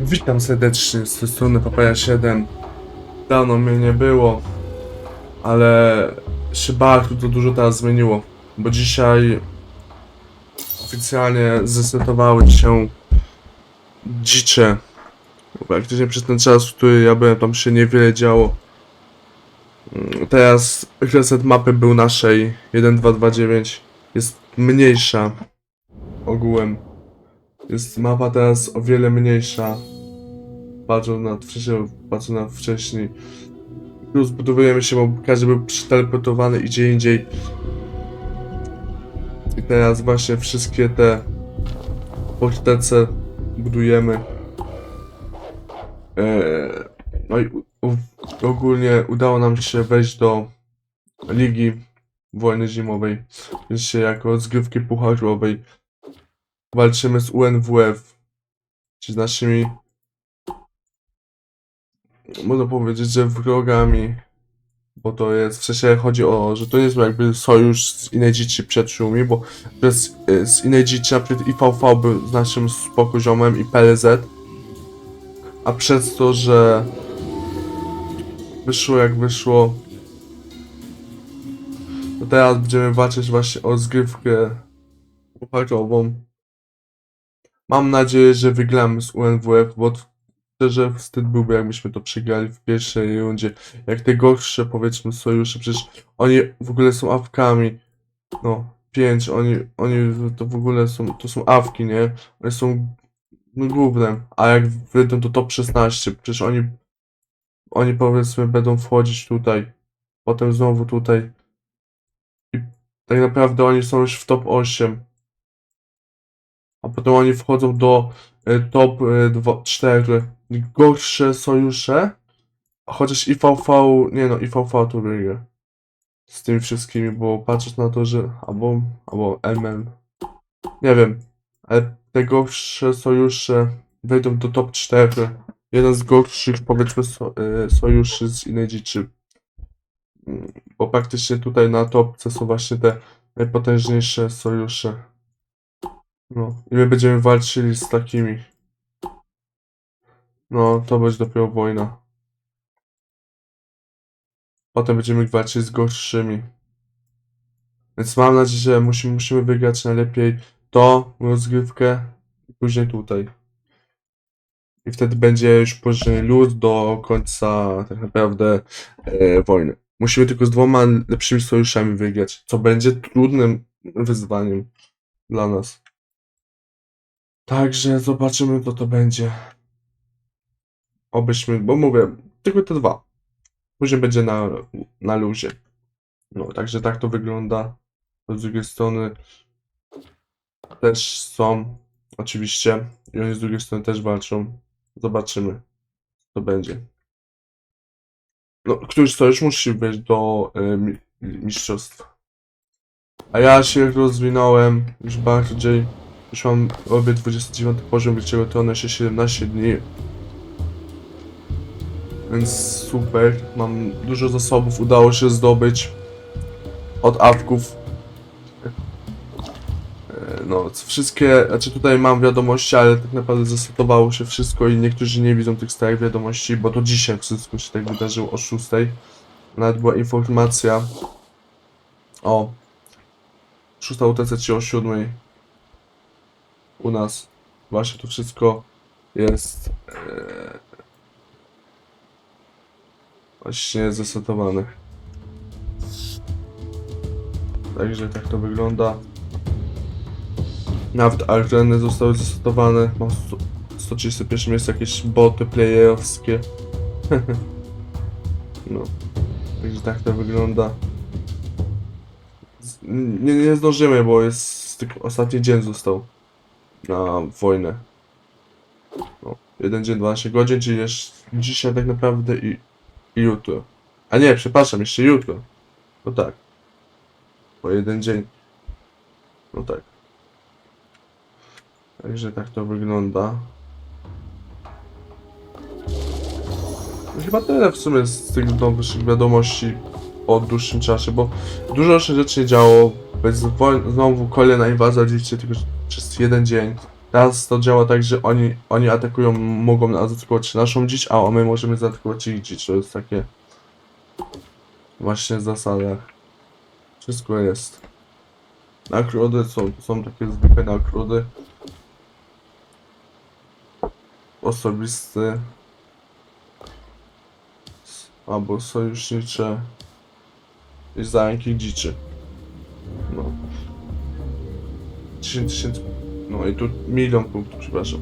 Witam serdecznie z tej strony Papaya 7. Dawno mnie nie było, ale się bardzo to dużo teraz zmieniło, bo dzisiaj oficjalnie zresetowały się dzicze. Praktycznie przez ten czas, który ja byłem, tam się niewiele działo. Mm, Teraz reset mapy był naszej 1229 jest mniejsza ogółem. Jest mapa teraz o wiele mniejsza. Patrząc na wcześniej, patrząc na wcześniej. Plus budowujemy się, bo każdy był przeteleportowany gdzie indziej. I teraz właśnie wszystkie te fortece budujemy. Eee, no i u, ogólnie udało nam się wejść do Ligi Wojny Zimowej. Więc się jako rozgrywki pucharowej walczymy z UNWF, czy z naszymi, można powiedzieć, że wrogami, bo to jest, w sensie chodzi o, że to nie jest jakby sojusz z Inedzici przyjaciółmi, bo przez, y, z Inedzici na przykład IVV był z naszym spoko ziomem i PLZ, a przez to, że wyszło jak wyszło, to teraz będziemy walczyć właśnie o zgrywkę pucharową. Mam nadzieję, że wygramy z UNWF, bo szczerze wstyd byłby, jakbyśmy to przegrali w pierwszej rundzie. Jak te gorsze, powiedzmy, sojusze, przecież oni w ogóle są awkami. No, pięć, oni, oni to w ogóle są, to są awki, nie? Oni są no, główne, a jak wyjdą to top 16, przecież oni, oni powiedzmy będą wchodzić tutaj, potem znowu tutaj. I tak naprawdę oni są już w top 8 a potem oni wchodzą do e, top e, dwa- 4 gorsze sojusze, chociaż IVV, nie no, IVV to wygra z tymi wszystkimi, bo patrząc na to, że albo, albo MM, nie wiem, ale te gorsze sojusze wejdą do top 4, jeden z gorszych powiedzmy so, e, sojuszy z innej dziczy, Mm, bo praktycznie tutaj na topce są właśnie te najpotężniejsze sojusze. No, i my będziemy walczyli z takimi. No, to będzie dopiero wojna. Potem będziemy walczyć z gorszymi. Więc mam nadzieję, że musimy, musimy wygrać najlepiej to, rozgrywkę i później tutaj. I wtedy będzie już później lód do końca tak naprawdę e, wojny. Musimy tylko z dwoma lepszymi sojuszami wygrać, co będzie trudnym wyzwaniem dla nas. Także zobaczymy, co to będzie. Obyśmy, bo mówię, tylko te dwa. Później będzie na, na luzie. No, także tak to wygląda. Z drugiej strony też są, oczywiście, i oni z drugiej strony też walczą. Zobaczymy, co będzie. No, któryś sojusz musi wejść do y, mi- mistrzostw. A ja się rozwinąłem już bardziej. Już mam, robię 29 poziom Wielkiego Tronu, jeszcze 17 dni. Więc super, mam dużo zasobów, udało się zdobyć od awków. E, No, wszystkie, znaczy tutaj mam wiadomości, ale tak naprawdę zasetowało się wszystko i niektórzy nie widzą tych starych wiadomości, bo to dzisiaj wszystko się tak wydarzyło o 6. Nawet była informacja o 6 UTC czy o 7 u nas właśnie to wszystko jest e, właśnie zesetowane. Także tak to wygląda. Nawet areny zostały zesetowane. Mam sto- 131 miejsce, jakieś boty playerowskie. no. Także tak to wygląda. Nie, nie zdążymy, bo jest tylko ostatni dzień został na wojnę. No, jeden dzień, 12 godzin, czyli jeszcze dzisiaj tak naprawdę i, i jutro. A nie, przepraszam, jeszcze jutro. No tak. Po jeden dzień. No tak. Także tak to wygląda. No Chyba tyle w sumie z tych nowych wiadomości po dłuższym czasie, bo dużo jeszcze rzeczy się działo. Bez woj- znowu kolejna inwazja oczywiście tylko przez jeden dzień. Teraz to działa tak, że oni, oni atakują, mogą zaatakować naszą dzicz, a my możemy zaatakować ich dzicz. To jest takie właśnie zasada. Wszystko jest. Nagrody są, są takie zwykłe nagrody. Osobiste. Albo sojusznicze. I zajęki dziczy. No. 10 tysięcy. No i tu milion punktów, przepraszam.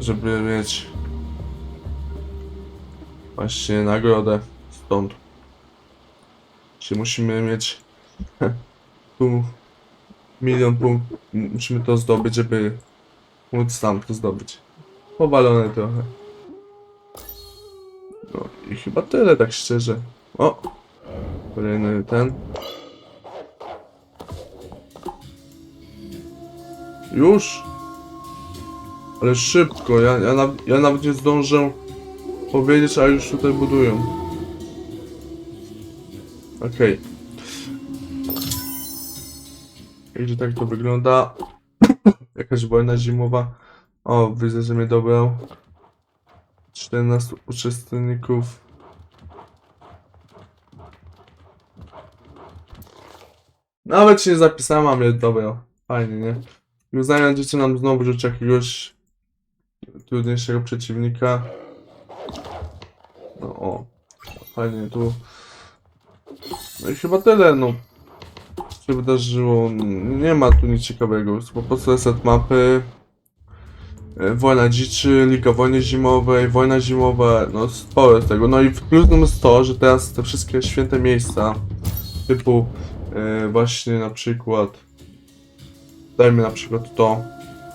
Żeby mieć właśnie nagrodę stąd. Czyli musimy mieć tu milion punktów. Musimy to zdobyć, żeby móc sam to zdobyć. Powalone trochę. No i chyba tyle, tak szczerze. O! Kolejny ten. Już? Ale szybko, ja, ja, naw- ja nawet nie zdążę powiedzieć, a już tutaj budują. Okej. Także tak to wygląda. Jakaś wojna zimowa. O, widzę, że mnie dobrał. 14 uczestników. Nawet się nie zapisałem, a mnie dobrał. Fajnie, nie? I uznając, że nam znowu rzuci jakiegoś trudniejszego przeciwnika. No o, fajnie tu. No i chyba tyle, no. Co się wydarzyło? Nie ma tu nic ciekawego. Po prostu reset mapy. e, Wojna dziczy, Liga Wojny Zimowej, Wojna Zimowa, no sporo jest tego. No i plusem jest to, że teraz te wszystkie święte miejsca, typu e, właśnie na przykład Dajmy na przykład to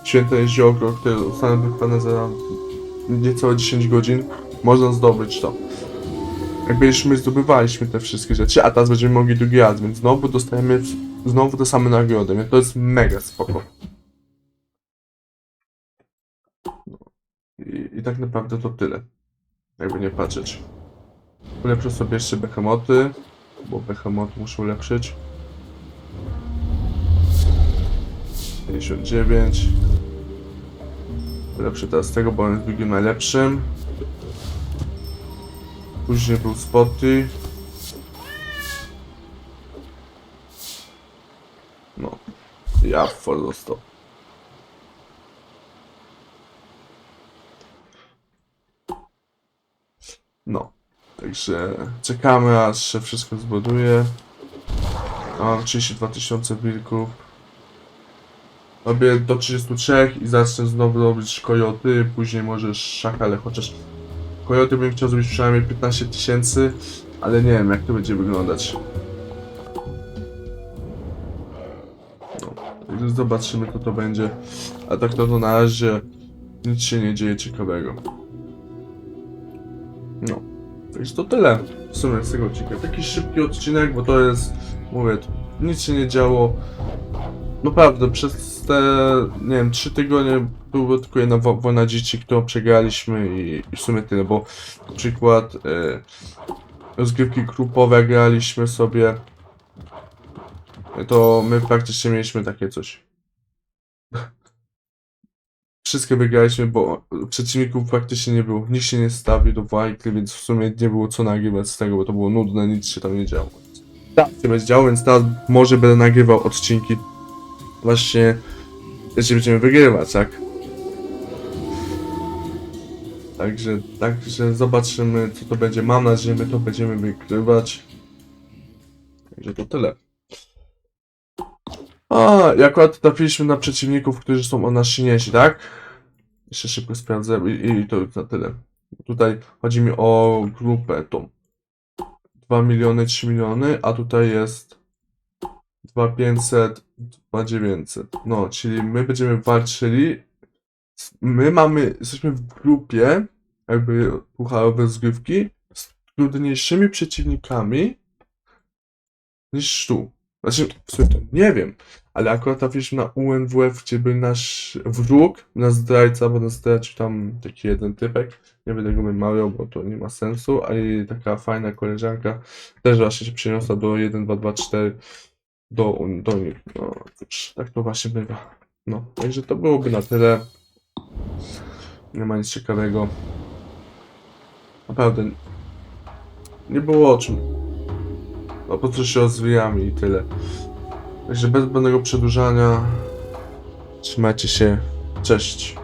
Święte Jezioro, które zostaną wychwane za niecałe 10 godzin. Można zdobyć to. Jakby już my zdobywaliśmy te wszystkie rzeczy, a teraz będziemy mogli drugi raz, więc znowu dostajemy znowu te same nagrody, więc to jest mega spoko. I, I tak naprawdę to tyle. Jakby nie patrzeć. Ulepszę sobie jeszcze behemoty, bo behemoty muszę ulepszyć. 59. Lepszy teraz tego, bo on jest drugim najlepszym. Później był Spotty. No. Ja for został. No. Także czekamy aż się wszystko zbuduje. Mam 32 tysiące wilków. Robię do 33 i zacznę znowu robić kojoty, później może szakale, chociaż kojoty bym chciał zrobić przynajmniej 15 tysięcy, ale nie wiem jak to będzie wyglądać. No, zobaczymy co to będzie. A tak to, to na razie nic się nie dzieje ciekawego. No, także to tyle w sumie z tego odcinka. Taki szybki odcinek, bo to jest, mówię, nic się nie działo. Naprawdę, przez te, nie wiem, trzy tygodnie była tylko jedna wo- wojna dzieci, którą przegraliśmy i, i w sumie tyle, bo na przykład e, rozgrywki grupowe graliśmy sobie, to my praktycznie mieliśmy takie coś. Wszystkie wygraliśmy, bo przeciwników praktycznie nie było. Nikt się nie stawił do walki, więc w sumie nie było co nagrywać z tego, bo to było nudne, nic się tam nie działo. Tak, się będzie działo, więc teraz może będę nagrywał odcinki właśnie jeśli będziemy wygrywać, tak? Także, także zobaczymy co to będzie. Mam nadzieję, my to będziemy wygrywać. Także to tyle. A, i akurat trafiliśmy na przeciwników, którzy są o nas silniejsi, tak? Jeszcze szybko sprawdzę i, i to już na tyle. Tutaj chodzi mi o grupę tą. 2 miliony, 3 miliony, a tutaj jest 2500, 2900. No, czyli my będziemy walczyli. My mamy, jesteśmy w grupie, jakby pucharowe zgrywki, z trudniejszymi przeciwnikami niż tu. Znaczy, w sumie nie wiem, ale akurat trafiliśmy na UNWF, gdzie był nasz wróg, nasz zdrajca, bo nas zdradził tam taki jeden typek. Nie będę go wymawiał, bo to nie ma sensu, a i taka fajna koleżanka też właśnie się przeniosła do 1, 2, 2, 4 do, do nich. No tak to właśnie bywa. No, także to byłoby na tyle. Nie ma nic ciekawego. Naprawdę. Nie było o czym. No po co się rozwijamy i tyle. Także bez zbędnego przedłużania. Trzymajcie się. Cześć.